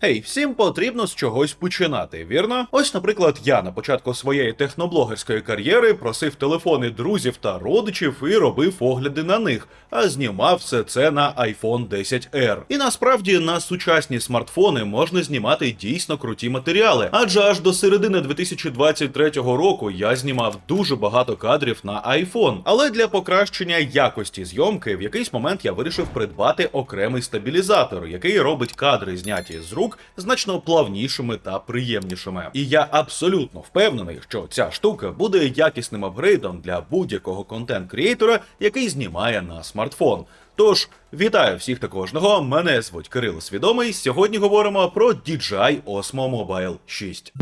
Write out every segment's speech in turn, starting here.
Гей, всім потрібно з чогось починати, вірно? Ось, наприклад, я на початку своєї техноблогерської кар'єри просив телефони друзів та родичів і робив огляди на них, а знімав все це на iPhone 10R. І насправді на сучасні смартфони можна знімати дійсно круті матеріали, адже аж до середини 2023 року я знімав дуже багато кадрів на iPhone. Але для покращення якості зйомки в якийсь момент я вирішив придбати окремий стабілізатор, який робить кадри зняті з рук значно плавнішими та приємнішими. І я абсолютно впевнений, що ця штука буде якісним апгрейдом для будь-якого контент креатора який знімає на смартфон. Тож вітаю всіх та кожного. Мене звуть Кирило Свідомий. Сьогодні говоримо про DJI Osmo Mobile 6.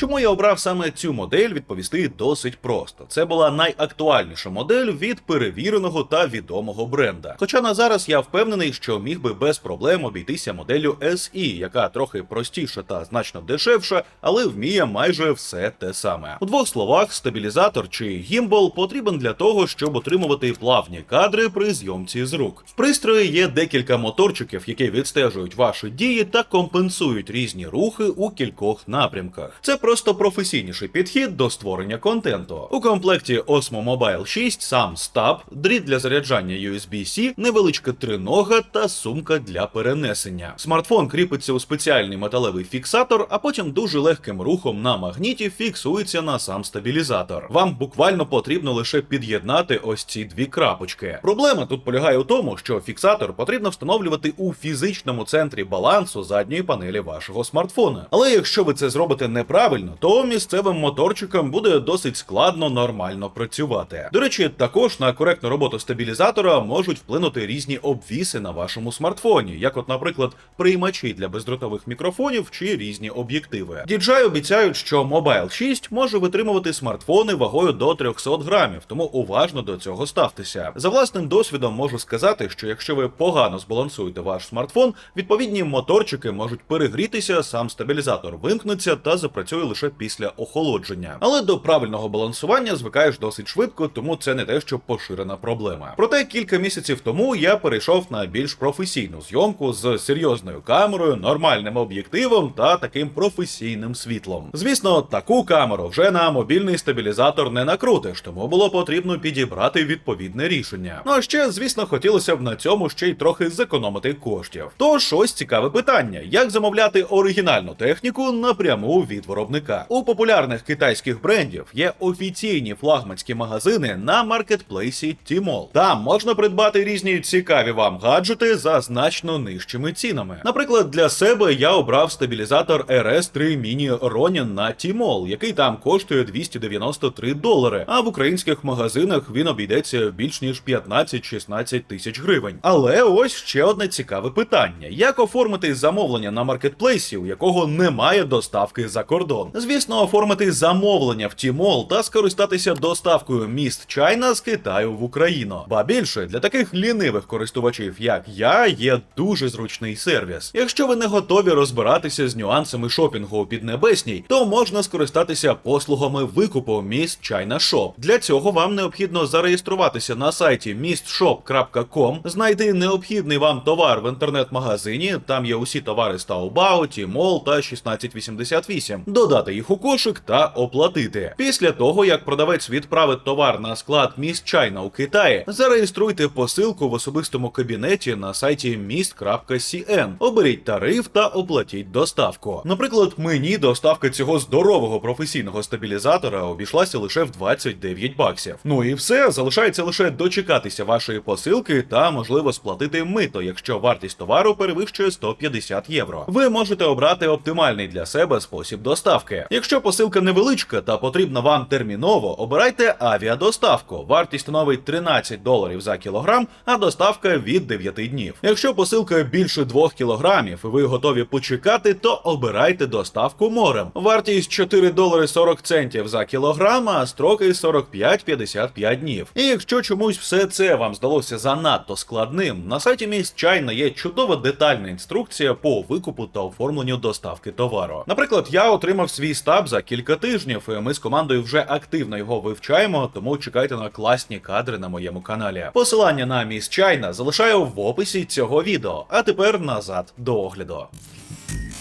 Чому я обрав саме цю модель, відповісти досить просто. Це була найактуальніша модель від перевіреного та відомого бренда. Хоча на зараз я впевнений, що міг би без проблем обійтися моделлю SE, яка трохи простіша та значно дешевша, але вміє майже все те саме. У двох словах, стабілізатор чи гімбол потрібен для того, щоб отримувати плавні кадри при зйомці з рук. В пристрої є декілька моторчиків, які відстежують ваші дії та компенсують різні рухи у кількох напрямках. Це просто професійніший підхід до створення контенту. У комплекті Osmo Mobile 6 сам стаб, дріт для заряджання USB-C, невеличка тринога та сумка для перенесення. Смартфон кріпиться у спеціальний металевий фіксатор, а потім дуже легким рухом на магніті фіксується на сам стабілізатор. Вам буквально потрібно лише під'єднати ось ці дві крапочки. Проблема тут полягає у тому, що фіксатор потрібно встановлювати у фізичному центрі балансу задньої панелі вашого смартфона. Але якщо ви це зробите неправильно, то місцевим моторчикам буде досить складно нормально працювати. До речі, також на коректну роботу стабілізатора можуть вплинути різні обвіси на вашому смартфоні, як, от, наприклад, приймачі для бездротових мікрофонів чи різні об'єктиви. DJI обіцяють, що Mobile 6 може витримувати смартфони вагою до 300 грамів, тому уважно до цього ставтеся. За власним досвідом можу сказати, що якщо ви погано збалансуєте ваш смартфон, відповідні моторчики можуть перегрітися, сам стабілізатор вимкнеться та запрацює лише після охолодження. Але до правильного балансування звикаєш досить швидко, тому це не те, що поширена проблема. Проте кілька місяців тому я перейшов на більш професійну зйомку з серйозною камерою, нормальним об'єктивом та таким професійним світлом. Звісно, таку камеру вже на мобільний стабілізатор не накрутиш, тому було потрібно підібрати відповідне рішення. Ну а ще, звісно, хотілося б на цьому ще й трохи зекономити коштів. Тож ось цікаве питання: як замовляти оригінальну техніку напряму від виробника? У популярних китайських брендів є офіційні флагманські магазини на маркетплейсі Tmall. Там можна придбати різні цікаві вам гаджети за значно нижчими цінами. Наприклад, для себе я обрав стабілізатор RS3 Mini Ronin на Tmall, який там коштує 293 долари. А в українських магазинах він обійдеться в більш ніж 15-16 тисяч гривень. Але ось ще одне цікаве питання: як оформити замовлення на маркетплейсі, у якого немає доставки за кордон? Звісно, оформити замовлення в Tmall та скористатися доставкою міст Чайна з Китаю в Україну. Ба більше для таких лінивих користувачів, як я, є дуже зручний сервіс. Якщо ви не готові розбиратися з нюансами шопінгу у Піднебесній, то можна скористатися послугами викупу міст China Shop. Для цього вам необхідно зареєструватися на сайті mistshop.com, знайти необхідний вам товар в інтернет-магазині. Там є усі товари з Taobao, Tmall та 1688. Додати їх у кошик та оплатити. Після того, як продавець відправить товар на склад міст Чайна у Китаї, зареєструйте посилку в особистому кабінеті на сайті mist.cn. Оберіть тариф та оплатіть доставку. Наприклад, мені доставка цього здорового професійного стабілізатора обійшлася лише в 29 баксів. Ну і все, залишається лише дочекатися вашої посилки та можливо сплатити мито, якщо вартість товару перевищує 150 євро. Ви можете обрати оптимальний для себе спосіб доставки. Якщо посилка невеличка та потрібна вам терміново, обирайте авіадоставку. Вартість становить 13 доларів за кілограм, а доставка від 9 днів. Якщо посилка більше 2 кілограмів і ви готові почекати, то обирайте доставку морем. Вартість 4 долари 40 центів за кілограм, а строки 45-55 днів. І якщо чомусь все це вам здалося занадто складним, на сайті місць Чайна є чудова детальна інструкція по викупу та оформленню доставки товару. Наприклад, я отримав свій стаб за кілька тижнів. і Ми з командою вже активно його вивчаємо, тому чекайте на класні кадри на моєму каналі. Посилання на міс Чайна залишаю в описі цього відео. А тепер назад до огляду.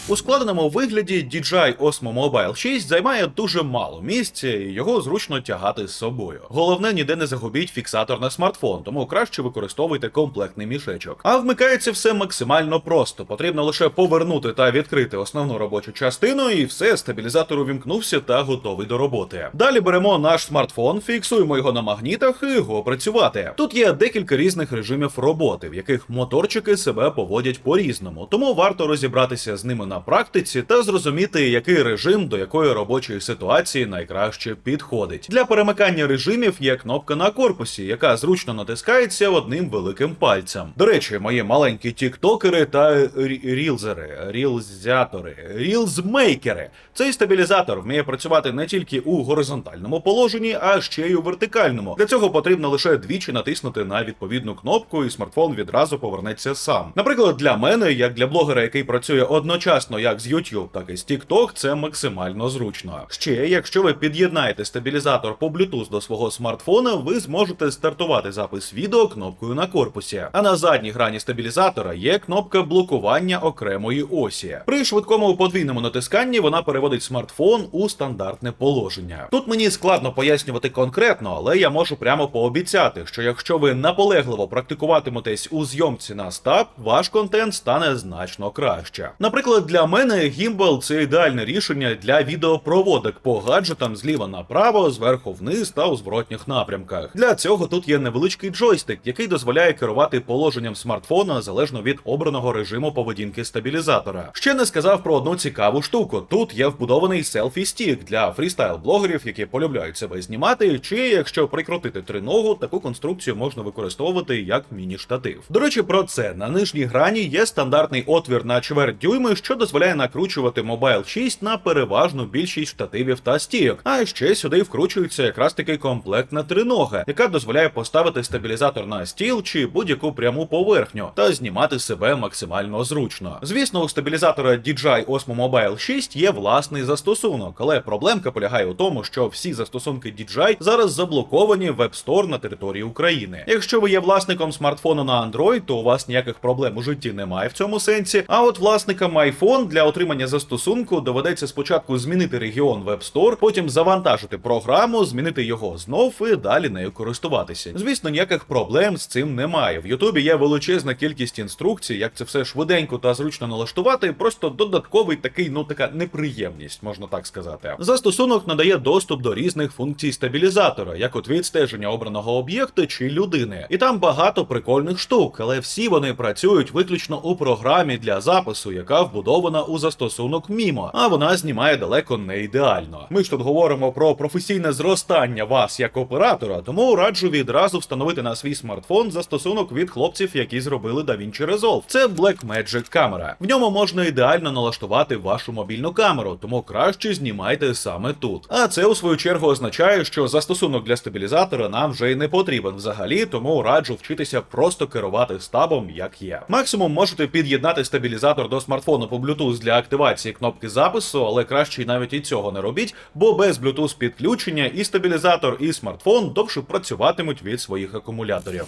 У складеному вигляді DJI Osmo Mobile 6 займає дуже мало місця і його зручно тягати з собою. Головне, ніде не загубіть фіксатор на смартфон, тому краще використовуйте комплектний мішечок. А вмикається все максимально просто. Потрібно лише повернути та відкрити основну робочу частину, і все, стабілізатор увімкнувся та готовий до роботи. Далі беремо наш смартфон, фіксуємо його на магнітах і його працювати. Тут є декілька різних режимів роботи, в яких моторчики себе поводять по-різному, тому варто розібратися з ними на практиці та зрозуміти, який режим до якої робочої ситуації найкраще підходить. Для перемикання режимів є кнопка на корпусі, яка зручно натискається одним великим пальцем. До речі, мої маленькі тіктокери та рілзери, рілзятори, рілзмейкери. Цей стабілізатор вміє працювати не тільки у горизонтальному положенні, а ще й у вертикальному. Для цього потрібно лише двічі натиснути на відповідну кнопку, і смартфон відразу повернеться сам. Наприклад, для мене, як для блогера, який працює одночасно як з YouTube, так і з TikTok, це максимально зручно. Ще, якщо ви під'єднаєте стабілізатор по Bluetooth до свого смартфона, ви зможете стартувати запис відео кнопкою на корпусі. А на задній грані стабілізатора є кнопка блокування окремої осі. При швидкому подвійному натисканні вона переводить смартфон у стандартне положення. Тут мені складно пояснювати конкретно, але я можу прямо пообіцяти, що якщо ви наполегливо практикуватиметесь у зйомці на стаб, ваш контент стане значно краще. Наприклад, для мене гімбал це ідеальне рішення для відеопроводок по гаджетам зліва направо, зверху вниз та у зворотніх напрямках. Для цього тут є невеличкий джойстик, який дозволяє керувати положенням смартфона залежно від обраного режиму поведінки стабілізатора. Ще не сказав про одну цікаву штуку. Тут є вбудований селфі стік для фрістайл-блогерів, які полюбляють себе знімати, чи якщо прикрутити триногу, таку конструкцію можна використовувати як міні-штатив. До речі, про це на нижній грані є стандартний отвір на чверть дюйми, що дозволяє накручувати Mobile 6 на переважну більшість штативів та стійок. А ще сюди вкручується якраз таки комплектна тринога, яка дозволяє поставити стабілізатор на стіл чи будь-яку пряму поверхню та знімати себе максимально зручно. Звісно, у стабілізатора DJI Osmo Mobile 6 є власний застосунок, але проблемка полягає у тому, що всі застосунки DJI зараз заблоковані в App Store на території України. Якщо ви є власником смартфону на Android, то у вас ніяких проблем у житті немає в цьому сенсі. А от власникам iPhone для отримання застосунку доведеться спочатку змінити регіон в App Store, потім завантажити програму, змінити його знов і далі нею користуватися. Звісно, ніяких проблем з цим немає. В Ютубі є величезна кількість інструкцій, як це все швиденько та зручно налаштувати. Просто додатковий такий, ну така неприємність, можна так сказати. Застосунок надає доступ до різних функцій стабілізатора, як от відстеження обраного об'єкта чи людини. І там багато прикольних штук, але всі вони працюють виключно у програмі для запису, яка вбудована у застосунок Mimo, а вона знімає далеко не ідеально. Ми ж тут говоримо про професійне зростання вас як оператора, тому раджу відразу встановити на свій смартфон застосунок від хлопців, які зробили DaVinci Resolve. Це Blackmagic камера. В ньому можна ідеально налаштувати вашу мобільну камеру, тому краще знімайте саме тут. А це у свою чергу означає, що застосунок для стабілізатора нам вже й не потрібен взагалі, тому раджу вчитися просто керувати стабом, як є. Максимум можете під'єднати стабілізатор до смартфону по Bluetooth для активації кнопки запису, але краще навіть і цього не робіть, бо без Bluetooth підключення і стабілізатор, і смартфон довше працюватимуть від своїх акумуляторів.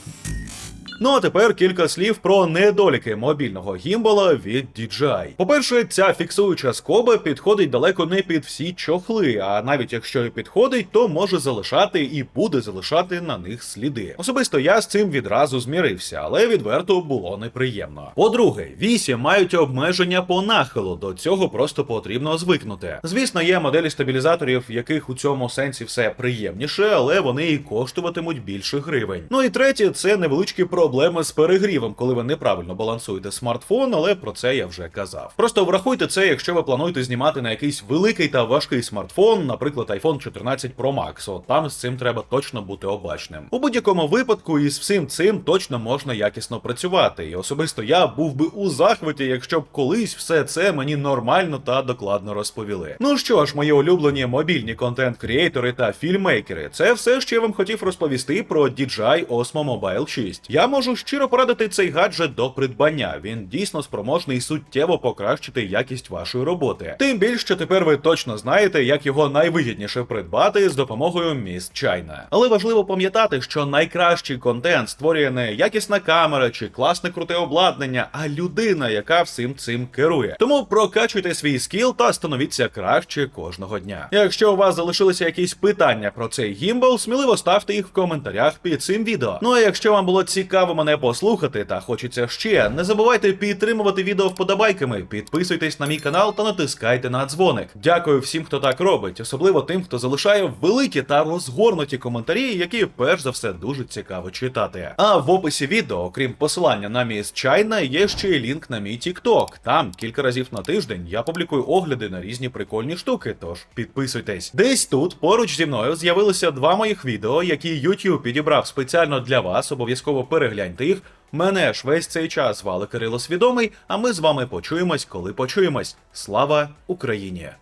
Ну а тепер кілька слів про недоліки мобільного гімбала від DJI. По-перше, ця фіксуюча скоба підходить далеко не під всі чохли, а навіть якщо і підходить, то може залишати і буде залишати на них сліди. Особисто я з цим відразу змірився, але відверто було неприємно. По-друге, вісі мають обмеження по нахилу. До цього просто потрібно звикнути. Звісно, є моделі стабілізаторів, яких у цьому сенсі все приємніше, але вони і коштуватимуть більше гривень. Ну і третє, це невеличкі проблеми з перегрівом, коли ви неправильно балансуєте смартфон, але про це я вже казав. Просто врахуйте це, якщо ви плануєте знімати на якийсь великий та важкий смартфон, наприклад, iPhone 14 Pro Max. От там з цим треба точно бути обачним. У будь-якому випадку із всім цим точно можна якісно працювати. І особисто я був би у захваті, якщо б колись все це мені нормально та докладно розповіли. Ну що ж, мої улюблені мобільні контент-крієйтори та фільмейкери, це все, що я вам хотів розповісти про DJI Osmo Mobile 6. Я можу щиро порадити цей гаджет до придбання. Він дійсно спроможний суттєво покращити якість вашої роботи. Тим більше, тепер ви точно знаєте, як його найвигідніше придбати з допомогою міст Чайна. Але важливо пам'ятати, що найкращий контент створює не якісна камера чи класне круте обладнання, а людина, яка всім цим керує. Тому прокачуйте свій скіл та становіться краще кожного дня. Якщо у вас залишилися якісь питання про цей гімбл, сміливо ставте їх в коментарях під цим відео. Ну а якщо вам було цікаво мене послухати та хочеться ще, не забувайте підтримувати відео вподобайками, підписуйтесь на мій канал та натискайте на дзвоник. Дякую всім, хто так робить, особливо тим, хто залишає великі та розгорнуті коментарі, які перш за все дуже цікаво читати. А в описі відео, окрім посилання на міст Чайна, є ще й лінк на мій TikTok. Там кілька разів на тиждень я публікую огляди на різні прикольні штуки. Тож підписуйтесь. Десь тут поруч зі мною з'явилися два моїх відео, які YouTube підібрав спеціально для вас. Обов'язково перегляньте їх. Мене ж весь цей час звали Кирило Свідомий, а ми з вами почуємось, коли почуємось. Слава Україні!